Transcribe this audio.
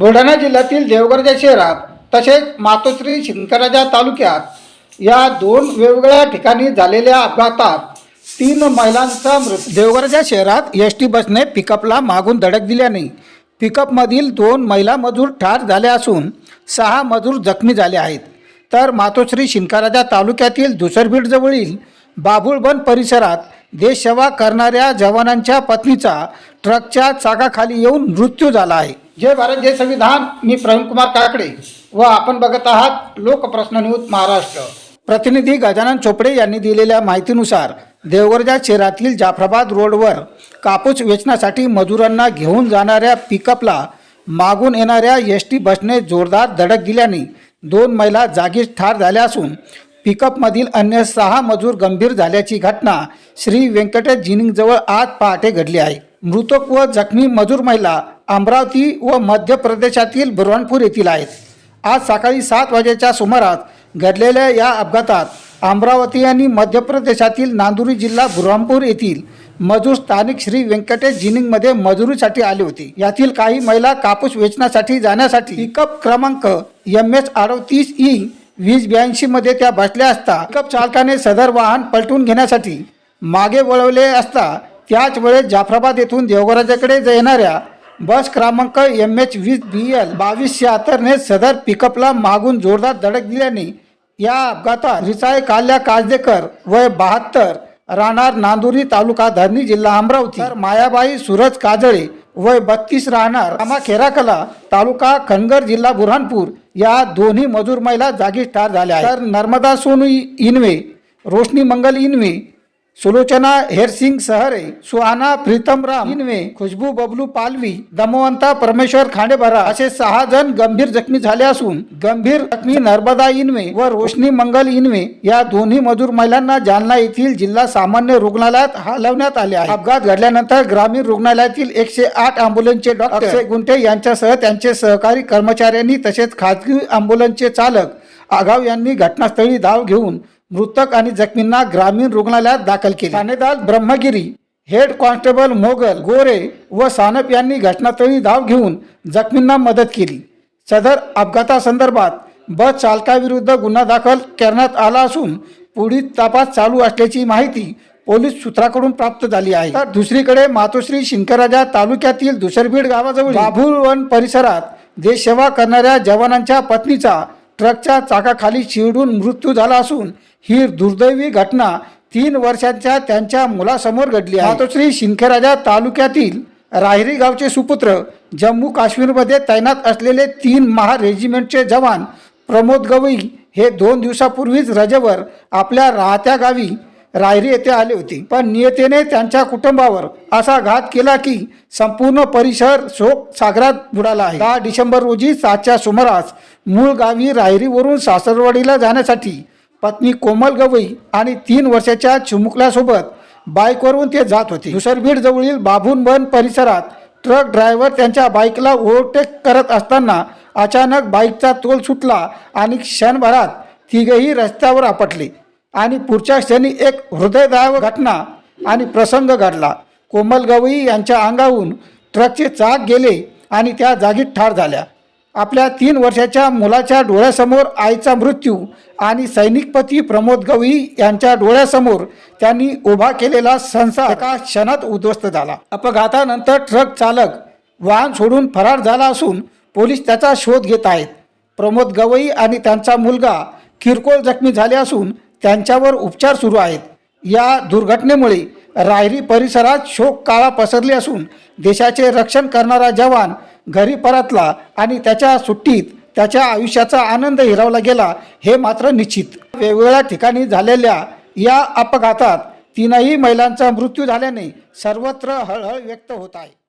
बुलढाणा जिल्ह्यातील देवगडच्या शहरात तसेच मातोश्री शिंकराजा तालुक्यात या दोन वेगवेगळ्या ठिकाणी झालेल्या अपघातात तीन महिलांचा मृत्यू. देवगडच्या शहरात एस टी बसने पिकअपला मागून धडक दिल्याने पिकअपमधील दोन महिला मजूर ठार झाले असून सहा मजूर जखमी झाले आहेत. तर मातोश्री शिंदराजा तालुक्यातील दुसरबीडजवळील बाबुळबन परिसरात देशसेवा करणाऱ्या जवानांच्या पत्नीचा ट्रकच्या चाकाखाली येऊन मृत्यू झाला आहे. जय भारत जय संविधान. मी प्रवीण कुमार काकडे व आपण बघत आहात लोकप्रश्न न्यूज महाराष्ट्र. प्रतिनिधी गजानन चोपडे यांनी दिलेल्या माहितीनुसार देवगडच्या शहरातील जाफराबाद रोडवर कापूस वेचण्यासाठी मजुरांना घेऊन जाणाऱ्या पिकअपला मागून येणाऱ्या एस टी बसने जोरदार धडक दिल्याने दोन महिला जागीच ठार झाल्या असून पिकअपमधील अन्य सहा मजूर गंभीर झाल्याची घटना श्री व्यंकटेश जिनिंगजवळ आज पहाटे घडली आहे. मृतक व जखमी मजूर महिला अमरावती व मध्य प्रदेशातील बुरहानपूर येथील आहेत. आज सकाळी सात वाजेच्या सुमारास घडलेल्या या अपघातात अमरावती आणि मध्य प्रदेशातील नांदुरी जिल्हा बुरहानपूर येथील मजूर स्थानिक श्री व्यंकटेश जिनिंगमध्ये मजुरीसाठी आले होते. यातील काही महिला कापूस वेचण्यासाठी जाण्यासाठी पिकअप क्रमांक एम एच अडतीस ई वीस ब्याऐंशीमध्ये त्या बसल्या असता पिकअप चालकाने सदर वाहन पलटून घेण्यासाठी मागे वळवले असता त्याच वेळेस जाफराबाद येथून देवघराजाकडे येणाऱ्या बस क्रमांक एम एच वीस बी एल बावीस शहात्तरने सदर पिकअपला मागून जोरदार धडक दिल्याने या अपघातात रिचाय काल्या काजदेकर वय बहात्तर राहणार नांदुरी तालुका धरणी जिल्हा अमरावती. तर मायाबाई सूरज काजळे वय बत्तीस राहणार रामा खेराकला तालुका खनगर जिल्हा बुरहानपूर या दोन्ही मजूर महिला जागीच ठार झाल्या तर नर्मदा सोनू इनवे रोशनी मंगल इनवे सुलोचना हेरसिंग सहरे सुहाना प्रीतमराम इनवे खुशबू बबलू पालवी दमवंता परमेश्वर खांडेबरा असे सहा जण गंभीर जखमी झाले असून गंभीर जखमी नर्मदा इनवे व रोशनी मंगल इनवे या दोन्ही मजूर महिलांना जालना येथील जिल्हा सामान्य रुग्णालयात हलवण्यात आले आहे. अपघात घडल्यानंतर ग्रामीण रुग्णालयातील एकशे आठ अँब्युलन्सचे डॉक्टर अक्षय गुंठे यांच्यासह त्यांचे सहकारी कर्मचाऱ्यांनी तसेच खाजगी अँब्युलन्सचे चालक आगाव यांनी घटनास्थळी धाव घेऊन मृतक आणि जखमींना ग्रामीण रुग्णालयात दाखल केले. ठाणेदार ब्रह्मगिरी हेड कॉन्स्टेबल मोगल गोरे व सानप यांनी घटनास्थळी धाव घेऊन जखमींना मदत केली. सदर अपघातासंदर्भात बस चालकाविरुद्ध गुन्हा दाखल करण्यात आला असून पुढील तपास चालू असल्याची माहिती पोलीस सूत्राकडून प्राप्त झाली आहे. तर दुसरीकडे मातोश्री शिंकराजा तालुक्यातील दुसरबीड गावाजवळ बाभुळवन परिसरात देशसेवा करणाऱ्या जवानांच्या पत्नीचा ट्रकच्या चाकाखाली चिरडून मृत्यू झाला असून ही दुर्दैवी घटना तीन वर्षांच्या त्यांच्या मुलासमोर घडली आहे. मातोश्री शिंखेराजा तालुक्यातील राहिरी गावचे सुपुत्र जम्मू काश्मीरमध्ये तैनात असलेले तीन महा रेजिमेंटचे जवान प्रमोद गवई हे दोन दिवसापूर्वीच रजेवर आपल्या राहत्या गावी रायरी येथे आले होते. पण नियतेने त्यांच्या कुटुंबावर असा घात केला की संपूर्ण परिसर शोक सागरात बुडाला आहे. दहा डिसेंबर रोजी सातच्या सुमारास मूळ गावी रायरीवरून सासरवाडीला जाण्यासाठी पत्नी कोमल गवई आणि तीन वर्षाच्या चिमुकल्यासोबत बाईकवरून ते जात होते. दुसरबीड जवळील बाभून बन परिसरात ट्रक ड्रायव्हर त्यांच्या बाईकला ओव्हरटेक करत असताना अचानक बाईकचा तोल सुटला आणि क्षणभरात तिघेही रस्त्यावर आपटले. आणि पुढच्या क्षणी एक हृदयदायक घटना आणि प्रसंग घडला. कोमल गवई यांच्या अंगाहून ट्रकचे चाक गेले आणि त्या जागीत ठार झाल्या. आपल्या तीन वर्षाच्या मुलाच्या डोळ्यासमोर आईचा मृत्यू आणि सैनिकपती प्रमोद गवई यांच्या डोळ्यासमोर त्यांनी उभा केलेला संसार एका क्षणात उद्ध्वस्त झाला. अपघातानंतर ट्रक चालक वाहन सोडून फरार झाला असून पोलीस त्याचा शोध घेत आहेत. प्रमोद गवई आणि त्यांचा मुलगा किरकोळ जखमी झाले असून त्यांच्यावर उपचार सुरू आहेत. या दुर्घटनेमुळे रायरी परिसरात शोक काळा पसरली असून देशाचे रक्षण करणारा जवान घरी परतला आणि त्याच्या सुट्टीत त्याच्या आयुष्याचा आनंद हिरावला गेला हे मात्र निश्चित. वेगवेगळ्या ठिकाणी झालेल्या या अपघातात तीनही महिलांचा मृत्यू झाल्याने सर्वत्र हळहळ व्यक्त होत आहे.